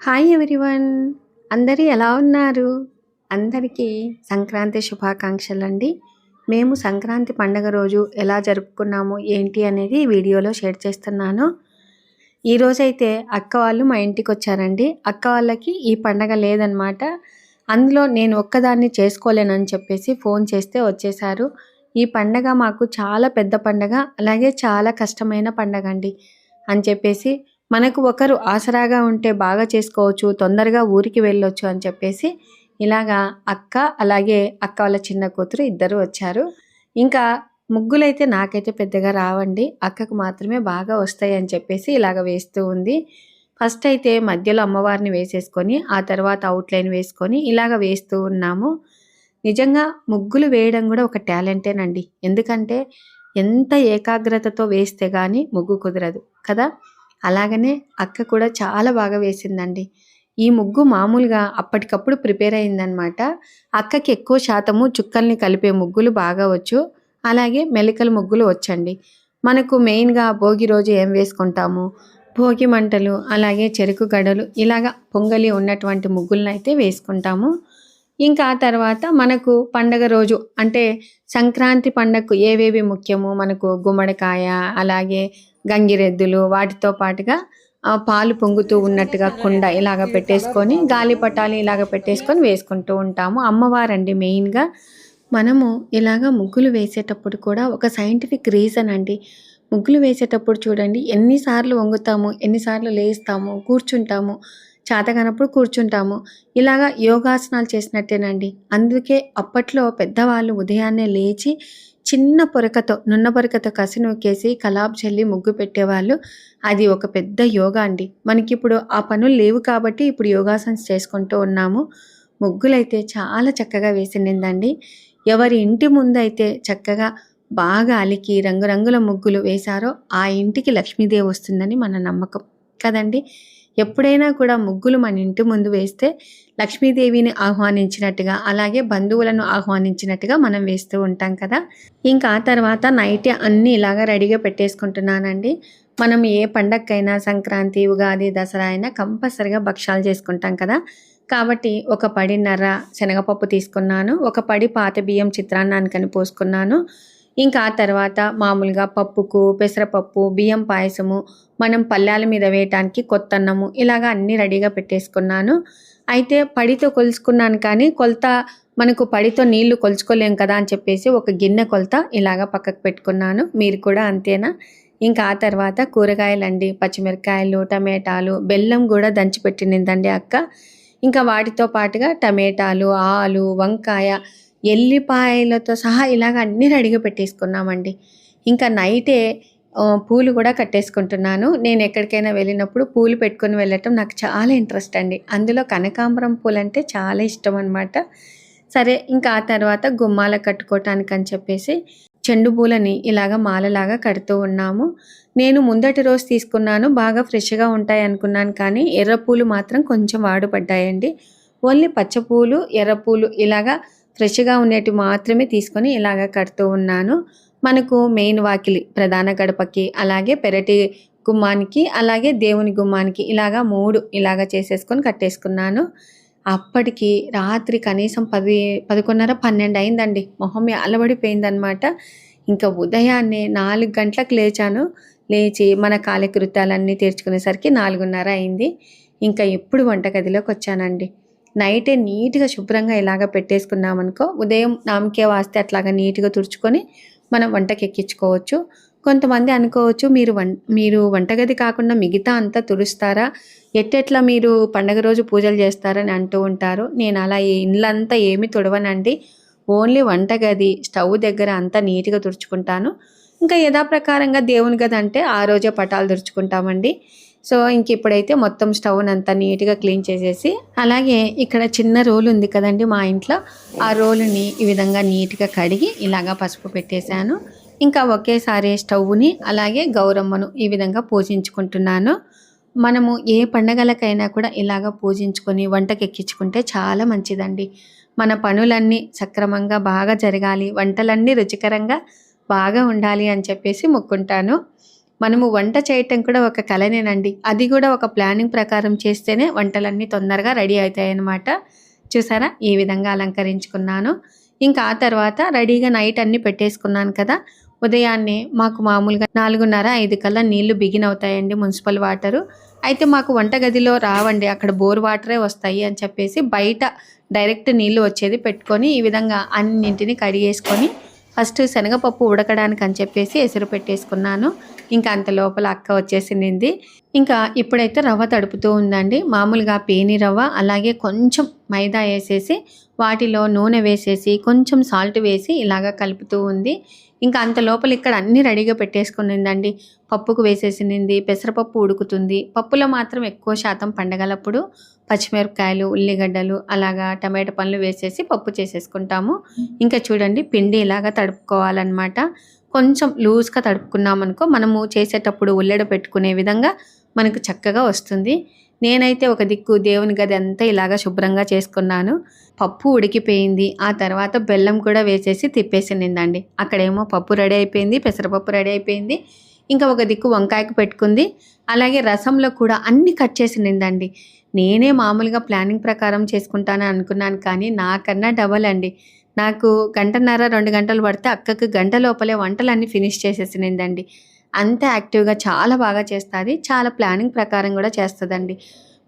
Hi everyone అందరూ ఎలా ఉన్నారు? అందరికీ సంక్రాంతి శుభాకాంక్షలు అండి మేము సంక్రాంతి పండగ రోజు ఎలా జరుపుకున్నాము ఏంటి అనేది వీడియోలో షేర్ చేస్తున్నాను. ఈరోజైతే అక్క వాళ్ళు మా ఇంటికి వచ్చారండి. అక్క వాళ్ళకి ఈ పండగ లేదనమాట అందులో నేను ఒక్కదాన్ని చేసుకోలేనని చెప్పేసి ఫోన్ చేస్తే వచ్చేసారు ఈ పండగ మాకు చాలా పెద్ద పండగ అలాగే చాలా కష్టమైన పండగ అండి. అని చెప్పేసి మనకు ఒకరు ఆసరాగా ఉంటే బాగా చేసుకోవచ్చు తొందరగా ఊరికి వెళ్ళొచ్చు అని చెప్పేసి ఇలాగా అక్క అలాగే అక్క వాళ్ళ చిన్న కూతురు ఇద్దరు వచ్చారు. ఇంకా ముగ్గులైతే నాకైతే పెద్దగా రావండి అక్కకు మాత్రమే బాగా వస్తాయి అని చెప్పేసి ఇలాగ వేస్తూ ఉంది. ఫస్ట్ అయితే మధ్యలో అమ్మవారిని వేసేసుకొని ఆ తర్వాత అవుట్లైన్ వేసుకొని ఇలాగ వేస్తూ ఉన్నాము. నిజంగా ముగ్గులు వేయడం కూడా ఒక టాలెంటేనండి. ఎందుకంటే ఎంత ఏకాగ్రతతో వేస్తే కానీ ముగ్గు కుదరదు కదా. అలాగనే అక్క కూడా చాలా బాగా వేసిందండి. ఈ ముగ్గు మామూలుగా అప్పటికప్పుడు ప్రిపేర్ అయిందనమాట అక్కకి ఎక్కువ శాతము చుక్కల్ని కలిపే ముగ్గులు బాగా వచ్చు. అలాగే మెలికల ముగ్గులు వచ్చండి. మనకు మెయిన్గా భోగి రోజు ఏం వేసుకుంటాము? భోగి మంటలు అలాగే చెరుకు గడలు ఇలాగ పొంగలి ఉన్నటువంటి ముగ్గులను అయితే వేసుకుంటాము. ఇంకా ఆ తర్వాత మనకు పండగ రోజు అంటే సంక్రాంతి పండగకు ఏవేవి ముఖ్యమో? మనకు గుమ్మడికాయ అలాగే గంగిరెద్దులు వాటితో పాటుగా ఆ పాలు పొంగుతూ ఉన్నట్టుగా కుండ ఇలాగ పెట్టేసుకొని గాలిపటాలు ఇలాగ పెట్టేసుకొని వేసుకుంటూ ఉంటాము. అమ్మవారండి మెయిన్గా. మనము ఇలాగ ముగ్గులు వేసేటప్పుడు కూడా ఒక సైంటిఫిక్ రీజన్ అండి. ముగ్గులు వేసేటప్పుడు చూడండి ఎన్నిసార్లు వంగుతాము ఎన్నిసార్లు లేస్తాము కూర్చుంటాము చేతగానప్పుడు కూర్చుంటాము. ఇలాగా యోగాసనాలు చేసినట్టేనండి. అందుకే అప్పట్లో పెద్దవాళ్ళు ఉదయాన్నే లేచి చిన్న పొరకతో నున్న పొరకతో కసి నొక్కేసి కలాబ్ చల్లి ముగ్గు పెట్టేవాళ్ళు. అది ఒక పెద్ద యోగా అండి. మనకి ఇప్పుడు ఆ పనులు లేవు కాబట్టి ఇప్పుడు యోగాసన్స్ చేసుకుంటూ ఉన్నాము. ముగ్గులైతే చాలా చక్కగా వేసిండిందండి ఎవరి ఇంటి ముందైతే చక్కగా బాగా అలికి రంగురంగుల ముగ్గులు వేశారో ఆ ఇంటికి లక్ష్మీదేవి వస్తుందని మన నమ్మకం. కదండి? ఎప్పుడైనా కూడా ముగ్గులు మన ఇంటి ముందు వేస్తే లక్ష్మీదేవిని ఆహ్వానించినట్టుగా అలాగే బంధువులను ఆహ్వానించినట్టుగా మనం వేస్తూ ఉంటాం కదా. ఇంకా తర్వాత నైట్ అన్నీ ఇలాగా రెడీగా పెట్టేసుకుంటున్నానండి. మనం ఏ పండక్కైనా సంక్రాంతి ఉగాది దసరా అయినా కంపల్సరిగా భక్షాలు చేసుకుంటాం కదా. కాబట్టి ఒక పడిన్నర శనగపప్పు తీసుకున్నాను ఒక పడి పాత బియ్యం చిత్రాన్నానికని పోసుకున్నాను. ఇంకా ఆ తర్వాత మామూలుగా పప్పుకు పెసరపప్పు బియ్యం పాయసము మనం పల్లాల మీద వేయటానికి కొత్త అన్నము ఇలాగ అన్నీ రెడీగా పెట్టేసుకున్నాను. అయితే పడితో కొలుసుకున్నాను కానీ కొలత మనకు పడితో నీళ్ళు కొలుచుకోలేం కదా అని చెప్పేసి ఒక గిన్నె కొలత ఇలాగ పక్కకు పెట్టుకున్నాను. మీరు కూడా అంతేనా? ఇంకా ఆ తర్వాత కూరగాయలండి పచ్చిమిరకాయలు టమాటాలు బెల్లం కూడా దంచి పెట్టిందండి అక్క. ఇంకా వాటితో పాటుగా టమాటాలు ఆలు వంకాయ ఎల్లిపాయలతో సహా ఇలాగ అన్నీ రెడీగా పెట్టేసుకున్నామండి. ఇంకా నైటే పూలు కూడా కట్టేసుకుంటున్నాను. నేను ఎక్కడికైనా వెళ్ళినప్పుడు పూలు పెట్టుకొని వెళ్ళటం నాకు చాలా ఇంట్రెస్ట్ అండి. అందులో కనకాంబరం పూలు అంటే చాలా ఇష్టం అనమాట సరే ఇంకా ఆ తర్వాత గుమ్మాల కట్టుకోవటానికి అని చెప్పేసి చెండు పూలని ఇలాగ మాలలాగా కడుతూ ఉన్నాము. నేను ముందటి రోజు తీసుకున్నాను బాగా ఫ్రెష్గా ఉంటాయి అనుకున్నాను కానీ ఎర్ర పూలు మాత్రం కొంచెం వాడుపడ్డాయండి. ఓన్లీ పచ్చ పూలు ఎర్రపూలు ఇలాగా ఫ్రెష్గా ఉండేటివి మాత్రమే తీసుకొని ఇలాగ కడుతూ ఉన్నాను. మనకు మెయిన్ వాకిలి ప్రధాన గడపకి అలాగే పెరటి గుమ్మానికి అలాగే దేవుని గుమ్మానికి ఇలాగా మూడు ఇలాగ చేసేసుకొని కట్టేసుకున్నాను. అప్పటికి రాత్రి కనీసం పది పదకొండున్నర పన్నెండు అయిందండి. మొహం అలబడిపోయిందనమాట ఇంకా ఉదయాన్నే నాలుగు గంటలకు లేచాను. లేచి మన కాలకృత్యాలన్నీ తీర్చుకునేసరికి నాలుగున్నర అయింది. ఇంకా ఎప్పుడు వంటగదిలోకి వచ్చానండి. నైటే నీట్గా శుభ్రంగా ఇలాగ పెట్టేసుకున్నామనుకో ఉదయం నామకే వాస్తే అట్లాగా నీట్గా తుడుచుకొని మనం వంటకి ఎక్కించుకోవచ్చు కొంతమంది అనుకోవచ్చు మీరు వం మీరు వంటగది కాకుండా మిగతా అంతా తుడుస్తారా? ఎట్టెట్లా మీరు పండగ రోజు పూజలు చేస్తారని అంటూ ఉంటారు. నేను అలా ఇండ్లంతా ఏమి తుడవనండి. ఓన్లీ వంటగది స్టవ్ దగ్గర అంతా నీట్గా తుడుచుకుంటాను. ఇంకా యథాప్రకారంగా దేవుని గది అంటే ఆ రోజే పటాలు తుడుచుకుంటామండి. సో ఇంక ఇప్పుడైతే మొత్తం స్టవ్ అంతా నీట్గా క్లీన్ చేసేసి అలాగే ఇక్కడ చిన్న రోల్ ఉంది కదండి మా ఇంట్లో ఆ రోలుని ఈ విధంగా నీట్గా కడిగి ఇలాగా పసుపు పెట్టేశాను. ఇంకా ఒకేసారి స్టవ్ని అలాగే గౌరమ్మను ఈ విధంగా పూజించుకుంటున్నాను. మనము ఏ పండగలకైనా కూడా ఇలాగ పూజించుకొని వంటకి ఎక్కించుకుంటే చాలా మంచిదండి. మన పనులన్నీ సక్రమంగా బాగా జరగాలి వంటలన్నీ రుచికరంగా బాగా ఉండాలి అని చెప్పేసి మొక్కుంటాను. మనము వంట చేయటం కూడా ఒక కళనేనండి అది కూడా ఒక ప్లానింగ్ ప్రకారం చేస్తేనే వంటలన్నీ తొందరగా రెడీ అవుతాయన్నమాట. చూసారా? ఈ విధంగా అలంకరించుకున్నాను. ఇంకా ఆ తర్వాత రెడీగా నైట్ అన్నీ పెట్టేసుకున్నాను కదా. ఉదయాన్నే మాకు మామూలుగా నాలుగున్నర ఐదు కల్లా నీళ్ళు బిగిన్ అవుతాయండి మున్సిపల్ వాటరు. అయితే మాకు వంటగదిలో రావండి. అక్కడ బోర్ వాటరే వస్తాయి అని చెప్పేసి బయట డైరెక్ట్ నీళ్ళు వచ్చేది పెట్టుకొని ఈ విధంగా అన్నింటిని కడిగేసుకొని ఫస్ట్ శనగపప్పు ఉడకడానికి అని చెప్పేసి ఎసురు పెట్టేసుకున్నాను. ఇంకా అంత లోపల అక్క వచ్చేసింది. ఇంకా ఇప్పుడైతే రవ్వ తడుపుతూ ఉందండి. మామూలుగా పేని రవ్వ అలాగే కొంచెం మైదా వేసేసి వాటిలో నూనె వేసేసి కొంచెం సాల్ట్ వేసి ఇలాగ కలుపుతూ ఉంది. ఇంకా అంత లోపల ఇక్కడ అన్నీ రెడీగా పెట్టేసుకునిందండి. పప్పుకు వేసేసింది పెసరపప్పు ఉడుకుతుంది. పప్పులో మాత్రం ఎక్కువ శాతం పండగలప్పుడు పచ్చిమిరపకాయలు ఉల్లిగడ్డలు అలాగా టమాటా పండ్లు వేసేసి పప్పు చేసేసుకుంటాము. ఇంకా చూడండి పిండి ఇలాగా తడుపుకోవాలన్నమాట. కొంచెం లూజ్గా తడుపుకున్నామనుకో మనము చేసేటప్పుడు ఉల్లెడ పెట్టుకునే విధంగా మనకు చక్కగా వస్తుంది. నేనైతే ఒక దిక్కు దేవుని గది అంతా ఇలాగా శుభ్రంగా చేసుకున్నాను. పప్పు ఉడికిపోయింది. ఆ తర్వాత బెల్లం కూడా వేసేసి తిప్పేసిందండి అక్కడేమో పప్పు రెడీ అయిపోయింది పెసరపప్పు రెడీ అయిపోయింది. ఇంకా ఒక దిక్కు వంకాయకు పెట్టుకుంది. అలాగే రసంలో కూడా అన్ని కట్ చేసిందండి నేనే మామూలుగా ప్లానింగ్ ప్రకారం చేసుకుంటానని అనుకున్నాను కానీ నాకన్నా డబల్ అండి. నాకు గంటన్నర రెండు గంటలు పడితే అక్కకు గంట లోపలే వంటలన్నీ ఫినిష్ చేసేసిందండి అంత యాక్టివ్గా చాలా బాగా చేస్తుంది. చాలా ప్లానింగ్ ప్రకారం కూడా చేస్తుందండి.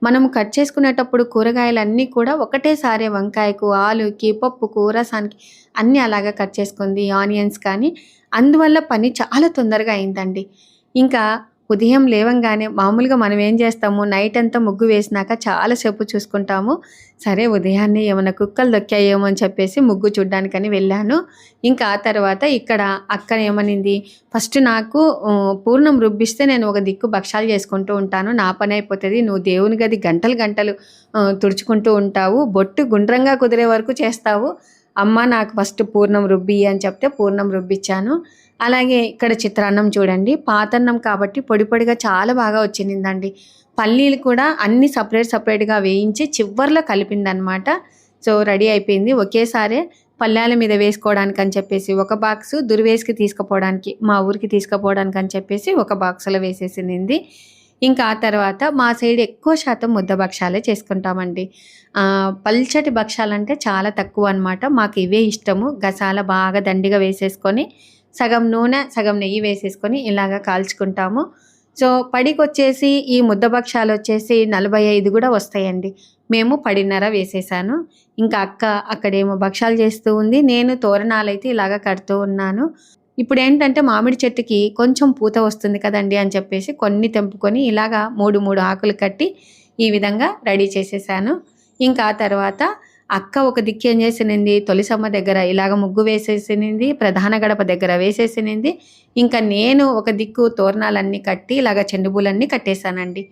మనం కట్ చేసుకునేటప్పుడు కూరగాయలన్నీ కూడా ఒకటేసారి వంకాయకు ఆలుకి పప్పుకు రసానికి అన్నీ అలాగా కట్ చేసుకుంది. ఆనియన్స్ కానీ అందువల్ల పని చాలా తొందరగా అయిందండి. ఇంకా ఉదయం లేవంగానే మామూలుగా మనం ఏం చేస్తాము? నైట్ అంతా ముగ్గు వేసినాక చాలాసేపు చూసుకుంటాము. సరే ఉదయాన్నే ఏమైనా కుక్కలు దొక్కాయేమో అని చెప్పేసి ముగ్గు చూడ్డానికని వెళ్ళాను. ఇంకా ఆ తర్వాత ఇక్కడ అక్క ఏమనింది? ఫస్ట్ నాకు పూర్ణం రుబ్బిస్తే నేను ఒక దిక్కు భక్షాలు చేసుకుంటూ ఉంటాను. నా పని అయిపోతుంది. నువ్వు దేవుని గది గంటలు గంటలు తుడుచుకుంటూ ఉంటావు. బొట్టు గుండ్రంగా కుదిరే వరకు చేస్తావు. అమ్మ నాకు ఫస్ట్ పూర్ణం రుబ్బి అని చెప్తే పూర్ణం రుబ్బిచ్చాను. అలాగే ఇక్కడ చిత్రాన్నం చూడండి. పాతన్నం కాబట్టి పొడి పొడిగా చాలా బాగా వచ్చిందండి. పల్లీలు కూడా అన్ని సపరేట్ సపరేట్గా వేయించి చివర్లో కలిపిందనమాట. సో రెడీ అయిపోయింది. ఒకేసారి పల్లెల మీద వేసుకోవడానికి అని చెప్పేసి ఒక బాక్స్ దుర్వేస్కి తీసుకుపోవడానికి మా ఊరికి తీసుకుపోవడానికి అని చెప్పేసి ఒక బాక్స్లో వేసేసింది. ఇంకా ఆ తర్వాత మా సైడ్ ఎక్కువ శాతం ముద్ద భక్షాలే చేసుకుంటామండి. పల్చటి భక్షాలంటే చాలా తక్కువ అనమాట మాకు ఇవే ఇష్టము. గసాల బాగా దండిగా వేసేసుకొని సగం నూనె సగం నెయ్యి వేసేసుకొని ఇలాగ కాల్చుకుంటాము. సో పడికి వచ్చేసి ఈ ముద్దభక్షాలు వచ్చేసి నలభై ఐదు కూడా వస్తాయండి. మేము పడిన్నర వేసేసాను. ఇంకా అక్క అక్కడేమో భక్షాలు చేస్తూ ఉంది. నేను తోరణాలు అయితే ఇలాగ కడుతూ ఉన్నాను. ఇప్పుడు ఏంటంటే మామిడి చెట్టుకి కొంచెం పూత వస్తుంది కదండి అని చెప్పేసి కొన్ని తెంపుకొని ఇలాగా మూడు మూడు ఆకులు కట్టి ఈ విధంగా రెడీ చేసేసాను. ఇంకా ఆ తర్వాత అక్క ఒక దిక్కు ఏం చేసినింది? తొలిసమ్మ దగ్గర ఇలాగ ముగ్గు వేసేసినింది ప్రధాన గడప దగ్గర వేసేసినింది. ఇంకా నేను ఒక దిక్కు తోరణాలన్నీ కట్టి ఇలాగ చెండుబూలన్నీ కట్టేశానండి.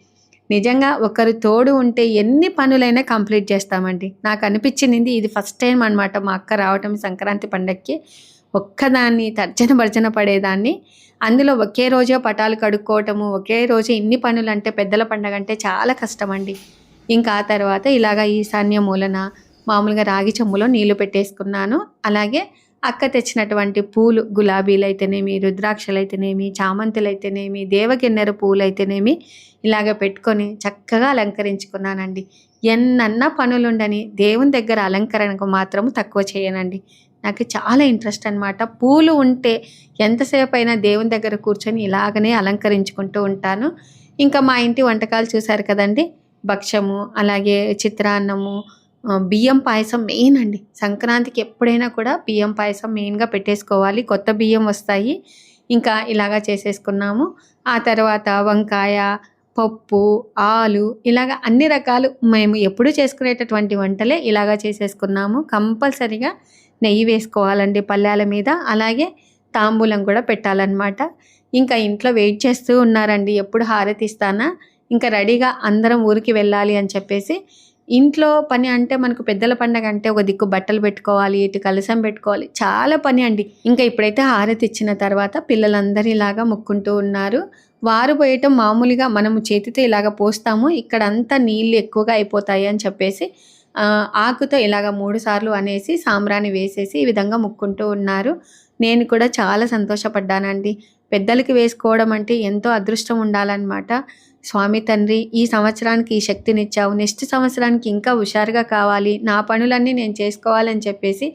నిజంగా ఒకరు తోడు ఉంటే ఎన్ని పనులైనా కంప్లీట్ చేస్తామండి. నాకు అనిపించింది ఇది ఫస్ట్ టైం అనమాట మా అక్క రావటం సంక్రాంతి పండగకి ఒక్కదాన్ని తర్జన భర్జన పడేదాన్ని. అందులో ఒకే రోజే పటాలు కడుక్కోవటము ఒకే రోజే ఇన్ని పనులు అంటే పెద్దల పండగ అంటే చాలా కష్టమండి. ఇంకా ఆ తర్వాత ఇలాగ ఈశాన్య మూలన మామూలుగా రాగి చెమ్ములో నీళ్ళు పెట్టేసుకున్నాను. అలాగే అక్క తెచ్చినటువంటి పూలు గులాబీలు అయితేనేమి రుద్రాక్షలు అయితేనేమి చామంతులు అయితేనేమి దేవగిన్నెర పూలు అయితేనేమి ఇలాగ పెట్టుకొని చక్కగా అలంకరించుకున్నానండి. ఎన్నన్నా పనులుండని దేవుని దగ్గర అలంకరణకు మాత్రం తక్కువ చేయనండి. నాకు చాలా ఇంట్రెస్ట్ అనమాట పూలు ఉంటే ఎంతసేపు అయినా దేవుని దగ్గర కూర్చొని ఇలాగనే అలంకరించుకుంటూ ఉంటాను. ఇంకా మా ఇంటి వంటకాలు చూశారు కదండి? భక్ష్యము అలాగే చిత్రాన్నము బియ్యం పాయసం మెయిన్ అండి. సంక్రాంతికి ఎప్పుడైనా కూడా బియ్యం పాయసం మెయిన్గా పెట్టేసుకోవాలి. కొత్త బియ్యం వస్తాయి. ఇంకా ఇలాగా చేసేసుకున్నాము. ఆ తర్వాత వంకాయ పప్పు ఆలు ఇలాగ అన్ని రకాలు మేము ఎప్పుడు చేసుకునేటటువంటి వంటలే ఇలాగా చేసేసుకున్నాము. కంపల్సరిగా నెయ్యి వేసుకోవాలండి పల్లెల మీద. అలాగే తాంబూలం కూడా పెట్టాలన్నమాట. ఇంకా ఇంట్లో వెయిట్ చేస్తూ ఉన్నారండి. ఎప్పుడు హారతి ఇస్తానా? ఇంకా రెడీగా అందరం ఊరికి వెళ్ళాలి అని చెప్పేసి ఇంట్లో పని అంటే మనకు పెద్దల పండగ అంటే ఒక దిక్కు బట్టలు పెట్టుకోవాలి ఇటు కలసం పెట్టుకోవాలి. చాలా పని అండి. ఇంకా ఇప్పుడైతే హారతి ఇచ్చిన తర్వాత పిల్లలందరూ ఇలాగా ఉన్నారు. వారు పోయటం మామూలుగా మనము చేతితో ఇలాగ పోస్తాము. ఇక్కడ అంతా నీళ్ళు ఎక్కువగా అయిపోతాయి అని చెప్పేసి ఆకుతో ఇలాగ మూడు సార్లు అనేసి సాంబ్రాన్ని వేసేసి ఈ విధంగా ముక్కుంటూ ఉన్నారు. నేను కూడా చాలా సంతోషపడ్డానండి. పెద్దలకి వేసుకోవడం అంటే ఎంతో అదృష్టం ఉండాలన్నమాట. స్వామి తండ్రి ఈ సంవత్సరానికి ఈ శక్తినిచ్చావు. నెక్స్ట్ సంవత్సరానికి ఇంకా హుషారుగా కావాలి. నా పనులన్నీ నేను చేసుకోవాలని చెప్పేసి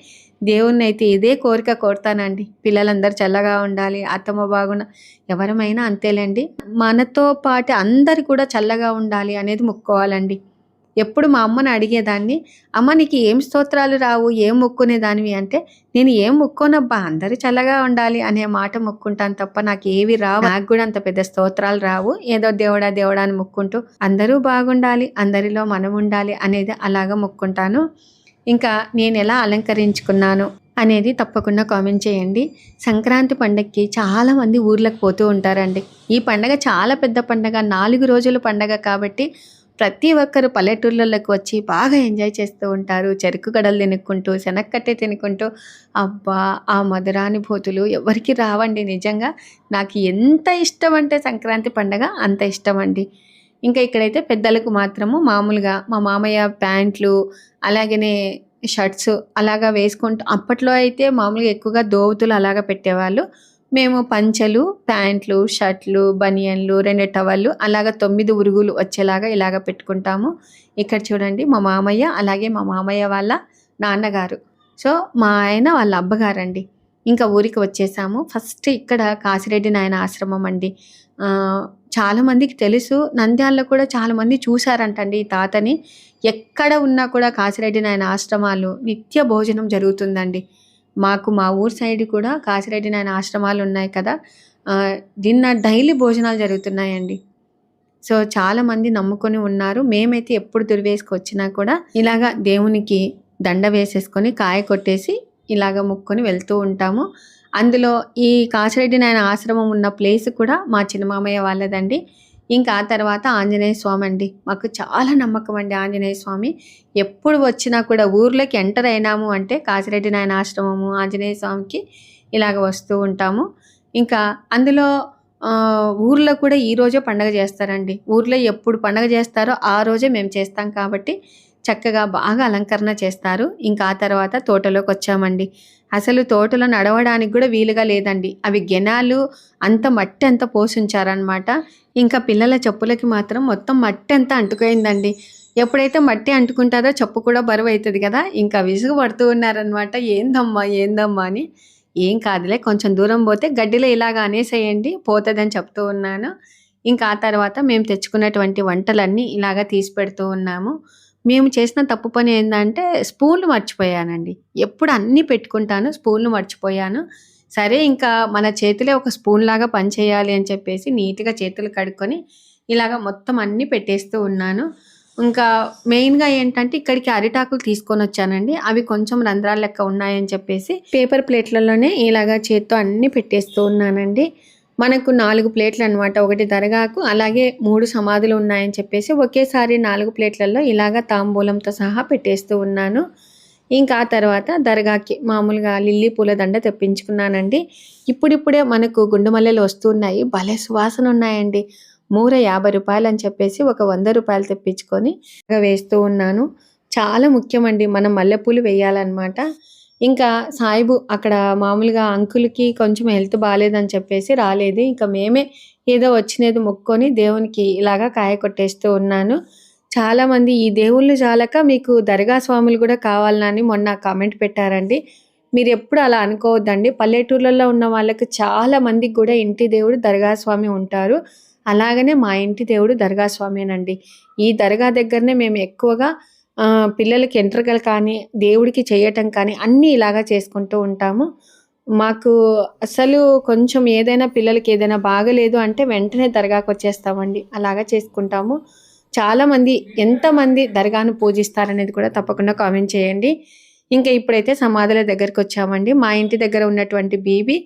దేవుణ్ణి అయితే ఇదే కోరిక కోరుతానండి. పిల్లలందరూ చల్లగా ఉండాలి. అత్తమ్మ బాగున్న ఎవరమైనా అంతేలేండి. మనతో పాటు అందరు కూడా చల్లగా ఉండాలి అనేది ముక్కోవాలండి ఎప్పుడు మా అమ్మను అడిగేదాన్ని అమ్మ నీకు ఏం స్తోత్రాలు రావు? ఏం మొక్కునేదానివి? అంటే నేను ఏం మొక్కోనబ్బా అందరూ చల్లగా ఉండాలి అనే మాట మొక్కుంటాను తప్ప నాకు ఏవి రావు. నాకు కూడా అంత పెద్ద స్తోత్రాలు రావు. ఏదో దేవుడా దేవుడా అని మొక్కుంటూ అందరూ బాగుండాలి అందరిలో మనం ఉండాలి అనేది అలాగా మొక్కుంటాను. ఇంకా నేను ఎలా అలంకరించుకున్నాను అనేది తప్పకుండా కామెంట్ చేయండి. సంక్రాంతి పండగకి చాలామంది ఊర్లకు పోతూ ఉంటారండి. ఈ పండగ చాలా పెద్ద పండగ. నాలుగు రోజుల పండగ కాబట్టి ప్రతి ఒక్కరు పల్లెటూర్లలోకి వచ్చి బాగా ఎంజాయ్ చేస్తూ ఉంటారు. చెరుకు గడలు తినుక్కుంటూ శనక్కట్టే తినుకుంటూ అబ్బా ఆ మధురానుభూతులు ఎవరికి రావండి నిజంగా. నాకు ఎంత ఇష్టం అంటే సంక్రాంతి పండగ అంత ఇష్టం అండి ఇంకా ఇక్కడైతే పెద్దలకు మాత్రము మామూలుగా మా మామయ్య ప్యాంట్లు అలాగనే షర్ట్స్ అలాగా వేసుకుంటూ అప్పట్లో అయితే మామూలుగా ఎక్కువగా దోవతులు అలాగా పెట్టేవాళ్ళు. మేము పంచెలు ప్యాంట్లు షర్ట్లు బనియన్లు రెండు టవళ్ళు అలాగ తొమ్మిది ఉరుగులు వచ్చేలాగా ఇలాగ పెట్టుకుంటాము. ఇక్కడ చూడండి మా మామయ్య అలాగే మా మామయ్య వాళ్ళ నాన్నగారు. సో మా ఆయన వాళ్ళ అబ్బగారండి. ఇంకా ఊరికి వచ్చేసాము. ఫస్ట్ ఇక్కడ కాసిరెడ్డి నాయన ఆశ్రమం అండి. చాలామందికి తెలుసు. నంద్యాలలో కూడా చాలామంది చూశారంటండి చూసారంటండి ఈ తాతని. ఎక్కడ ఉన్నా కూడా కాసిరెడ్డి నాయన ఆశ్రమాలు నిత్య భోజనం జరుగుతుందండి. మాకు మా ఊరు సైడ్ కూడా కాసిరెడ్డి నాయన ఆశ్రమాలు ఉన్నాయి కదా. నిన్న డైలీ భోజనాలు జరుగుతున్నాయండి. సో చాలామంది నమ్ముకొని ఉన్నారు. మేమైతే ఎప్పుడు దుర్వేసుకు వచ్చినా కూడా ఇలాగా దేవునికి దండ వేసేసుకొని కాయ కొట్టేసి ఇలాగ ముక్కొని వెళ్తూ ఉంటాము. అందులో ఈ కాసిరెడ్డి నాయన ఆశ్రమం ఉన్న ప్లేస్ కూడా మా చిన్నమామయ్య వాళ్ళదండి. ఇంకా ఆ తర్వాత ఆంజనేయ స్వామి అండి. మాకు చాలా నమ్మకం అండి ఆంజనేయ స్వామి. ఎప్పుడు వచ్చినా కూడా ఊర్లోకి ఎంటర్ అయినాము అంటే కాసిరెడ్డి నాయన ఆశ్రమము ఆంజనేయ స్వామికి ఇలాగ వస్తూ ఉంటాము. ఇంకా అందులో ఊర్లో కూడా ఈ రోజే పండగ చేస్తారండి. ఊర్లో ఎప్పుడు పండగ చేస్తారో ఆ రోజే మేము చేస్తాం కాబట్టి చక్కగా బాగా అలంకరణ చేస్తారు. ఇంకా ఆ తర్వాత తోటలోకి వచ్చామండి. అసలు తోటలో నడవడానికి కూడా వీలుగా లేదండి. అవి గెనాలు అంత మట్టి అంతా పోషించారనమాట ఇంకా పిల్లల చెప్పులకి మాత్రం మొత్తం మట్టి అంతా అంటుకోయిందండి ఎప్పుడైతే మట్టి అంటుకుంటారో చెప్పు కూడా బరువు అవుతుంది కదా. ఇంకా విసుగు పడుతూ ఉన్నారనమాట ఏందమ్మా ఏందమ్మా అని. ఏం కాదులే కొంచెం దూరం పోతే గడ్డిలో ఇలాగ అనేసేయండి పోతుందని చెప్తూ ఉన్నాను. ఇంకా ఆ తర్వాత మేము తెచ్చుకున్నటువంటి వంటలన్నీ ఇలాగ తీసి పెడుతూ ఉన్నాము. మేము చేసిన తప్పు పని ఏంటంటే స్పూన్లు మర్చిపోయానండి. ఎప్పుడు అన్నీ పెట్టుకుంటాను స్పూన్లు మర్చిపోయాను. సరే ఇంకా మన చేతిలో ఒక స్పూన్ లాగా పనిచేయాలి అని చెప్పేసి నీట్గా చేతులు కడుక్కొని ఇలాగ మొత్తం అన్నీ పెట్టేస్తూ ఉన్నాను. ఇంకా మెయిన్గా ఏంటంటే ఇక్కడికి అరిటాకులు తీసుకొని వచ్చానండి. అవి కొంచెం రంధ్రాలు లెక్క ఉన్నాయని చెప్పేసి పేపర్ ప్లేట్లలోనే ఇలాగా చేత్తో అన్నీ పెట్టేస్తూ ఉన్నానండి. మనకు నాలుగు ప్లేట్లు అనమాట ఒకటి దర్గాకు అలాగే మూడు సమాధులు ఉన్నాయని చెప్పేసి ఒకేసారి నాలుగు ప్లేట్లలో ఇలాగా తాంబూలంతో సహా పెట్టేస్తూ ఉన్నాను. ఇంకా ఆ తర్వాత దర్గాకి మామూలుగా లిల్లీ పూల దండ తెప్పించుకున్నానండి. ఇప్పుడిప్పుడే మనకు గుండుమల్లెలు వస్తున్నాయి. భలే సువాసన ఉన్నాయండి. మూర యాభై రూపాయలు అని చెప్పేసి ఒక వంద రూపాయలు తెప్పించుకొని వేస్తూ ఉన్నాను. చాలా ముఖ్యమండి. మనం మల్లెపూలు వేయాలన్నమాట. ఇంకా సాయిబు అక్కడ మామూలుగా అంకుల్కి కొంచెం హెల్త్ బాగాలేదని చెప్పేసి రాలేదు. ఇంకా మేమే ఏదో వచ్చినది మొక్కొని దేవునికి ఇలాగా కాయ కొట్టేస్తూ ఉన్నాను. చాలామంది ఈ దేవుళ్ళు చాలక మీకు దర్గా స్వాములు కూడా కావాలని మొన్న కామెంట్ పెట్టారండి. మీరు ఎప్పుడు అలా అనుకోవద్దండి. పల్లెటూర్లలో ఉన్న వాళ్ళకి చాలా మందికి కూడా ఇంటి దేవుడు దర్గా స్వామి ఉంటారు. అలాగనే మా ఇంటి దేవుడు దర్గా స్వామేనండి. ఈ దర్గా దగ్గరనే మేము ఎక్కువగా పిల్లలకి ఎంట్రకలు కానీ దేవుడికి చేయటం కానీ అన్నీ ఇలాగా చేసుకుంటూ ఉంటాము. మాకు అసలు కొంచెం ఏదైనా పిల్లలకి ఏదైనా బాగలేదు అంటే వెంటనే దర్గాకు వచ్చేస్తామండి. అలాగా చేసుకుంటాము. చాలామంది ఎంతమంది దర్గాను పూజిస్తారనేది కూడా తప్పకుండా కామెంట్ చేయండి. ఇంకా ఇప్పుడైతే సమాధుల దగ్గరికి వచ్చామండి. మా ఇంటి దగ్గర ఉన్నటువంటి బీబీ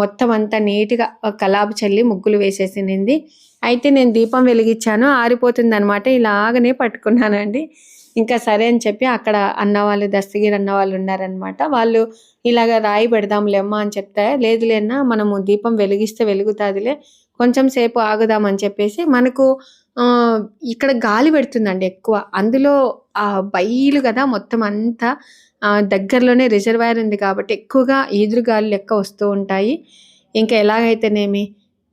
మొత్తం అంతా నీట్గా కలాబు చల్లి ముగ్గులు వేసేసింది. అయితే నేను దీపం వెలిగించాను. ఆరిపోతుంది అనమాట ఇలాగనే పట్టుకున్నానండి. ఇంకా సరే అని చెప్పి అక్కడ అన్న వాళ్ళు దస్తగిరి అన్న వాళ్ళు ఉన్నారనమాట వాళ్ళు ఇలాగ రాయి పెడదాంలేమ్మా అని చెప్తే లేదు లేనా మనము దీపం వెలిగిస్తే వెలుగుతాదిలే కొంచెం సేపు ఆగుదామని చెప్పేసి మనకు ఇక్కడ గాలి పెడుతుందండి ఎక్కువ. అందులో ఆ బయలు కదా మొత్తం అంతా దగ్గరలోనే రిజర్వాయర్ ఉంది కాబట్టి ఎక్కువగా ఈదురు గాలి లెక్క వస్తూ ఉంటాయి. ఇంకా ఎలాగైతేనేమి?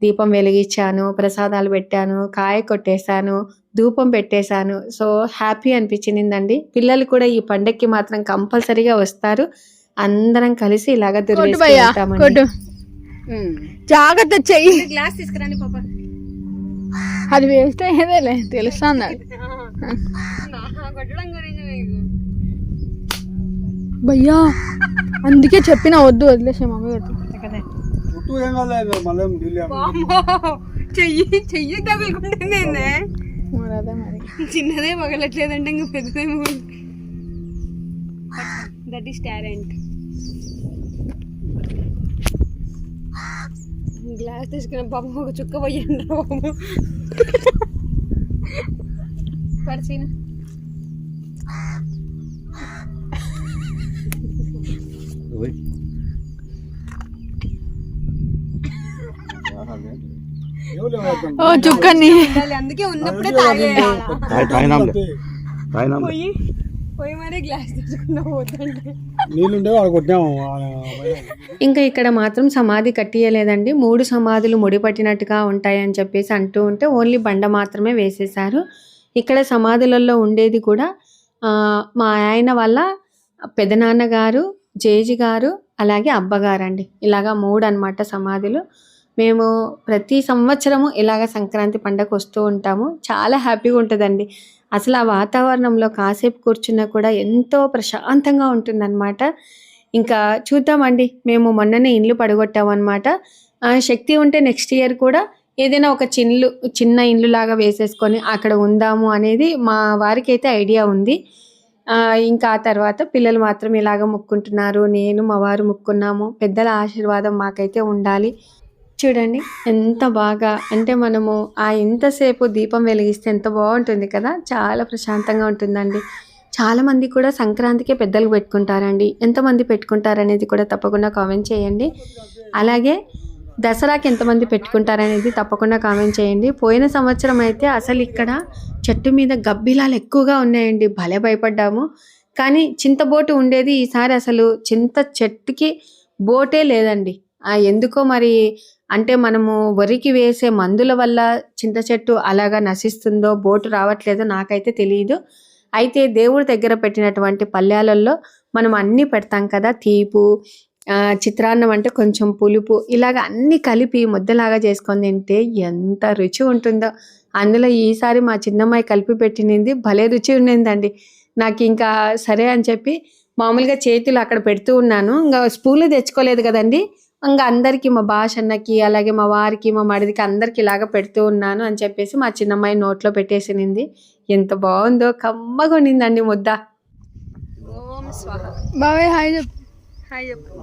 దీపం వెలిగించాను ప్రసాదాలు పెట్టాను కాయ కొట్టేశాను ధూపం పెట్టేశాను. సో హ్యాపీ అనిపించిందండి. పిల్లలు కూడా ఈ పండక్కి మాత్రం కంపల్సరీగా వస్తారు. అందరం కలిసి ఇలాగ జాగ్రత్త చెయ్యి. గ్లాస్ తీసుకురాని పాప. అది వేస్ట్ అయ్యేదేలే అది భయ్యా అందుకే చెప్పిన వద్దు వదిలేసే మమ్మీ చెయ్యి చెయ్యి తగులుకుంటుంది అదే మరి. చిన్నదే పగలట్లేదంటే ఇంకా పెద్దదే దట్ ఈస్ టాలెంట్ గ్లాస్ తీసుకున్న పాపం ఒక చుక్క పోయండి బాబు. పడిచిన ఓ చుక్కని. అందుకే ఉన్నప్పుడే తాగేయాలి పోయి పోయి మరీ గ్లాస్ తీసుకున్నా పోతుంటే. నీళ్ళుండే వాడు కొట్టాము ఇంకా ఇక్కడ మాత్రం సమాధి కట్టియలేదండి. మూడు సమాధులు ముడిపట్టినట్టుగా ఉంటాయని చెప్పేసి అంటూ ఉంటే ఓన్లీ బండ మాత్రమే వేసేసారు ఇక్కడ సమాధులలో ఉండేది కూడా ఆ, మా ఆయన వాళ్ళ పెదనాన్నగారు జేజి గారు అలాగే అబ్బగారు అండి ఇలాగా మూడు అన్నమాట సమాధులు. మేము ప్రతి సంవత్సరము ఇలాగ సంక్రాంతి పండగ వస్తూ ఉంటాము. చాలా హ్యాపీగా ఉంటుందండి. అసలు ఆ వాతావరణంలో కాసేపు కూర్చున్నా కూడా ఎంతో ప్రశాంతంగా ఉంటుందన్నమాట. ఇంకా చూద్దామండి. మేము మొన్ననే ఇండ్లు పడగొట్టామన్నమాట. శక్తి ఉంటే నెక్స్ట్ ఇయర్ కూడా ఏదైనా ఒక చిన్లు చిన్న ఇండ్లు లాగా వేసేసుకొని అక్కడ ఉందాము అనేది మా వారికి అయితే ఐడియా ఉంది. ఇంకా ఆ తర్వాత పిల్లలు మాత్రం ఇలాగ ముక్కుంటున్నారు. నేను మా వారు ముక్కున్నాము. పెద్దల ఆశీర్వాదం మాకైతే ఉండాలి. చూడండి ఎంత బాగా అంటే మనము ఆ ఎంతసేపు దీపం వెలిగిస్తే ఎంత బాగుంటుంది కదా? చాలా ప్రశాంతంగా ఉంటుందండి. చాలామంది కూడా సంక్రాంతికే పెద్దలు పెట్టుకుంటారండి. ఎంతమంది పెట్టుకుంటారనేది కూడా తప్పకుండా కామెంట్ చేయండి. అలాగే దసరాకి ఎంతమంది పెట్టుకుంటారనేది తప్పకుండా కామెంట్ చేయండి. పోయిన సంవత్సరం అయితే అసలు ఇక్కడ చెట్టు మీద గబ్బిలాలు ఎక్కువగా ఉన్నాయండి. భలే భయపడ్డాము. కానీ చింతబోటు ఉండేది ఈసారి అసలు చింత చెట్టుకి బోటే లేదండి. ఎందుకో మరి అంటే మనము వరికి వేసే మందుల వల్ల చింత చెట్టు అలాగా నశిస్తుందో బోటు రావట్లేదో నాకైతే తెలియదు అయితే దేవుడి దగ్గర పెట్టినటువంటి పల్లెలలో మనం అన్నీ పెడతాం కదా తీపు చిత్రాన్నం అంటే కొంచెం పులుపు ఇలాగ అన్నీ కలిపి ముద్దలాగా చేసుకొని తింటే ఎంత రుచి ఉంటుందో. అందులో ఈసారి మా చిన్నమ్మాయి కలిపి పెట్టినది భలే రుచి ఉండిందండి. నాకు ఇంకా సరే అని చెప్పి మామూలుగా చేతులు అక్కడ పెడుతూ ఉన్నాను. ఇంకా స్పూన్లు తెచ్చుకోలేదు కదండి. ఇంకా అందరికి మా భాషన్నకి అలాగే మా వారికి మా మడిదికి అందరికి ఇలాగ పెడుతూ ఉన్నాను అని చెప్పేసి మా చిన్నమ్మాయి నోట్లో పెట్టేసినింది. ఎంత బాగుందో కమ్మగా ఉండిందండి ముద్ద. ఓం స్వాహ. బాబాయ్ హాయ్ చెప్పు. చెప్పు.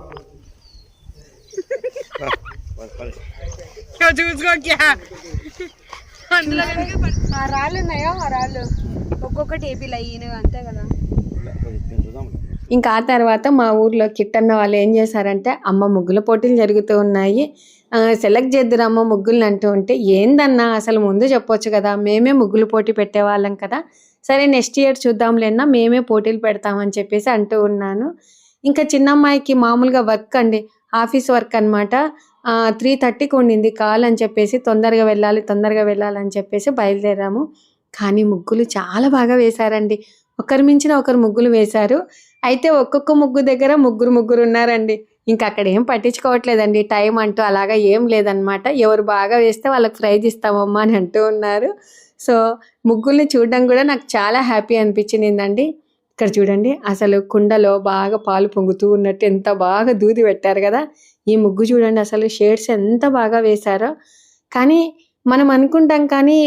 రాళ్ళు ఉన్నాయో ఆ రాళ్ళు. ఒక్కొక్కటి ఏపీలు అయ్యినవి అంతే కదా. ఇంకా ఆ తర్వాత మా ఊర్లో కిట్టన్న వాళ్ళు ఏం చేశారంటే అమ్మ ముగ్గుల పోటీలు జరుగుతూ ఉన్నాయి. సెలెక్ట్ చేద్దురమ్మ ముగ్గులు అంటూ ఉంటే ఏందన్నా అసలు ముందు చెప్పొచ్చు కదా మేమే ముగ్గులు పోటీ పెట్టేవాళ్ళం కదా సరే నెక్స్ట్ ఇయర్ చూద్దాంలేనా మేమే పోటీలు పెడతామని చెప్పేసి అంటూ ఉన్నాను. ఇంకా చిన్న అమ్మాయికి మామూలుగా వర్క్ అండి ఆఫీస్ వర్క్ అనమాట త్రీ థర్టీకి ఉండింది కాల్ అని చెప్పేసి తొందరగా వెళ్ళాలి తొందరగా వెళ్ళాలని చెప్పేసి బయలుదేరాము. కానీ ముగ్గులు చాలా బాగా వేశారండి. ఒకరి మించిన ఒకరు ముగ్గులు వేశారు. అయితే ఒక్కొక్క ముగ్గు దగ్గర ముగ్గురు ముగ్గురు ఉన్నారండి. ఇంకా అక్కడ ఏం పట్టించుకోవట్లేదండి. టైం అంటూ అలాగా ఏం లేదనమాట ఎవరు బాగా వేస్తే వాళ్ళకి ప్రైజ్ ఇస్తామమ్మా అని అంటూ ఉన్నారు. సో ముగ్గుల్ని చూడడం కూడా నాకు చాలా హ్యాపీ అనిపించిందండి. ఇక్కడ చూడండి అసలు కుండలో బాగా పాలు పొంగుతూ ఉన్నట్టు ఎంత బాగా దూది పెట్టారు కదా. ఈ ముగ్గు చూడండి అసలు షేడ్స్ ఎంత బాగా వేశారో. కానీ మనం అనుకుంటాం కానీ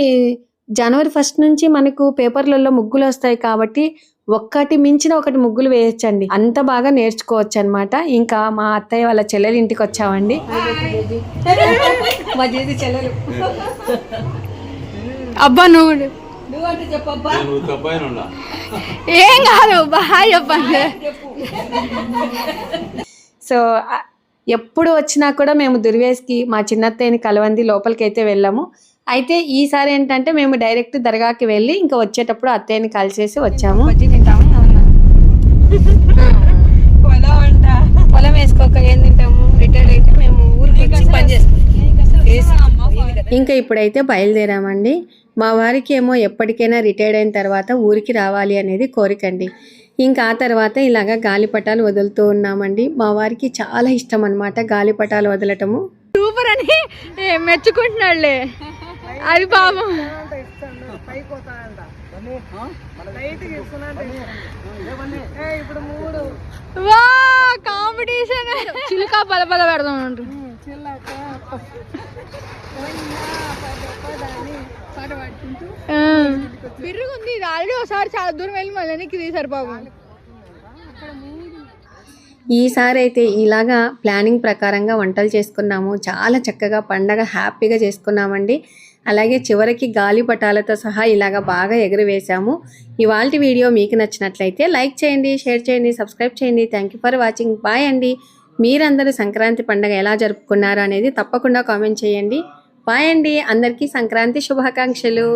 జనవరి ఫస్ట్ నుంచి మనకు పేపర్లలో ముగ్గులు వస్తాయి కాబట్టి ఒక్కటి మించిన ఒకటి ముగ్గులు వేయొచ్చండి. అంత బాగా నేర్చుకోవచ్చు అనమాట ఇంకా మా అత్తయ్య వాళ్ళ చెల్లెలు ఇంటికి వచ్చామండి. మా చేతి చెల్లెలు. అబ్బా నువ్వు ఏం కాదు బాయ్ చెప్పండి సో ఎప్పుడు వచ్చినా కూడా మేము దుర్వేస్కి మా చిన్నత్తయ్యని కలవంది లోపలికి అయితే వెళ్ళాము. అయితే ఈసారి ఏంటంటే మేము డైరెక్ట్ దర్గాకి వెళ్ళి ఇంకా వచ్చేటప్పుడు అత్తయ్యని కలిసేసి వచ్చాము. పొలం వేసుకోక ఏం తింటాము? రిటైర్డ్ అయితే మేము ఊరికి వచ్చి పని ఇంకా ఇప్పుడైతే బయలుదేరామండి. మా వారికి ఏమో ఎప్పటికైనా రిటైర్డ్ అయిన తర్వాత ఊరికి రావాలి అనేది కోరికండి ఇంకా ఆ తర్వాత ఇలాగా గాలిపటాలు వదులుతూ ఉన్నామండి. మా వారికి చాలా ఇష్టం అనమాట గాలిపటాలు వదలటము. సూపర్ అని ఏ, మెచ్చుకుంటున్నాడులే. అది పాపం. వా కాంపిటీషన్. చిలుక పద పద పెడదాం బిర్రుగుంది. ఇది ఆల్రెడీ ఒకసారి చాలా దూరం వెళ్ళి మళ్ళీ వెనక్కి తీసారు పాపం ఈసారి అయితే ఇలాగా ప్లానింగ్ ప్రకారంగా వంటలు చేసుకున్నాము. చాలా చక్కగా పండగ హ్యాపీగా చేసుకున్నామండి. అలాగే చివరికి గాలిపటాలతో సహా ఇలాగ బాగా ఎగురవేశాము. ఇవాళ వీడియో మీకు నచ్చినట్లయితే లైక్ చేయండి షేర్ చేయండి సబ్స్క్రైబ్ చేయండి. Thank you for watching bye అండి. మీరందరూ సంక్రాంతి పండగ ఎలా జరుపుకున్నారు అనేది తప్పకుండా కామెంట్ చేయండి. బాయ్ అండి. అందరికీ సంక్రాంతి శుభాకాంక్షలు.